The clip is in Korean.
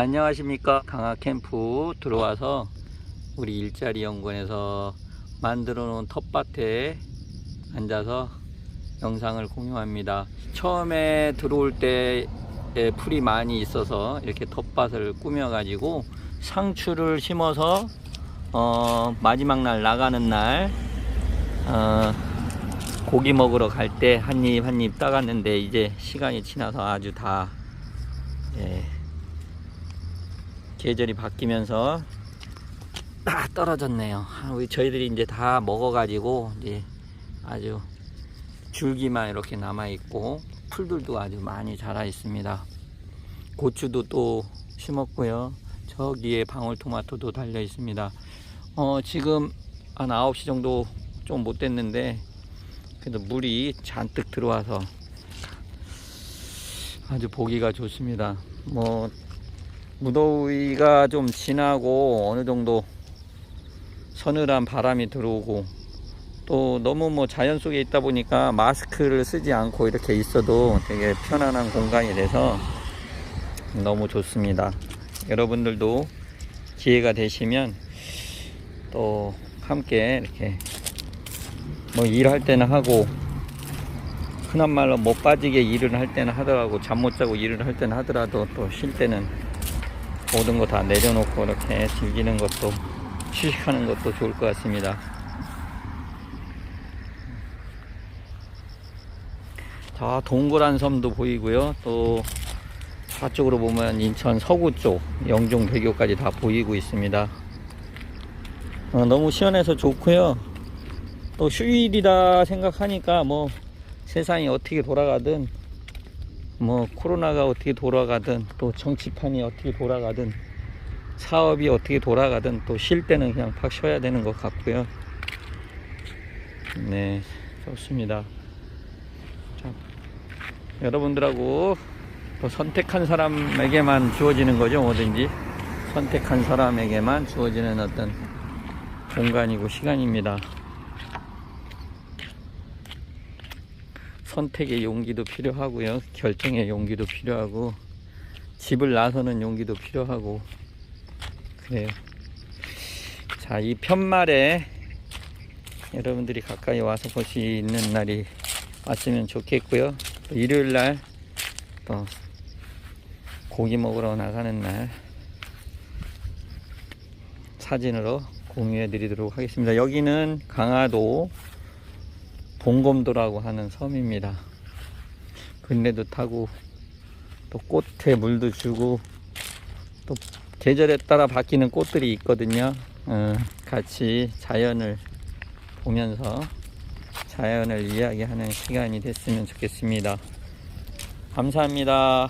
안녕하십니까. 강화 캠프 들어와서 우리 일자리 연구원에서 만들어 놓은 텃밭에 앉아서 영상을 공유합니다. 처음에 들어올 때 에, 풀이 많이 있어서 이렇게 텃밭을 꾸며 가지고 상추를 심어서 어, 마지막 날 나가는 날 어, 고기 먹으러 갈 때 한 입 한 입 따갔는데 이제 시간이 지나서 아주 다 예, 계절이 바뀌면서 다 떨어졌네요. 아, 우리 저희들이 이제 다 먹어가지고 이제 아주 줄기만 이렇게 남아 있고 풀들도 아주 많이 자라 있습니다. 고추도 또 심었고요. 저기에 방울토마토도 달려 있습니다. 어, 지금 한 9시 정도 좀 못 됐는데 그래도 물이 잔뜩 들어와서 아주 보기가 좋습니다. 뭐 무더위가 좀 지나고 어느 정도 서늘한 바람이 들어오고 또 너무 뭐 자연 속에 있다 보니까 마스크를 쓰지 않고 이렇게 있어도 되게 편안한 공간이 돼서 너무 좋습니다. 여러분들도 기회가 되시면 또 함께 이렇게 뭐 일할 때는 하고 흔한 말로 못 빠지게 일을 할 때는 하더라고 잠 못 자고 일을 할 때는 하더라도 또 쉴 때는 모든 거 다 내려놓고 이렇게 즐기는 것도 휴식하는 것도 좋을 것 같습니다. 자, 동그란 섬도 보이고요. 또 좌쪽으로 보면 인천 서구 쪽 영종 대교까지 다 보이고 있습니다. 어, 너무 시원해서 좋고요. 또 휴일이다 생각하니까 뭐 세상이 어떻게 돌아가든 뭐 코로나가 어떻게 돌아가든 또 정치판이 어떻게 돌아가든 사업이 어떻게 돌아가든 또 쉴 때는 그냥 팍 쉬어야 되는 것 같고요. 네, 좋습니다. 자, 여러분들하고 또 선택한 사람에게만 주어지는 거죠, 뭐든지. 선택한 사람에게만 주어지는 어떤 공간이고 시간입니다. 선택의 용기도 필요하고요. 결정의 용기도 필요하고 집을 나서는 용기도 필요하고 그래요. 자, 이 편말에 여러분들이 가까이 와서 있는 날이 왔으면 좋겠고요. 또 일요일 날 또 고기 먹으러 나가는 날 사진으로 공유해 드리도록 하겠습니다. 여기는 강화도 봉검도라고 하는 섬입니다. 근래도 타고 또 꽃에 물도 주고 또 계절에 따라 바뀌는 꽃들이 있거든요. 어, 같이 자연을 보면서 자연을 이야기하는 시간이 됐으면 좋겠습니다. 감사합니다.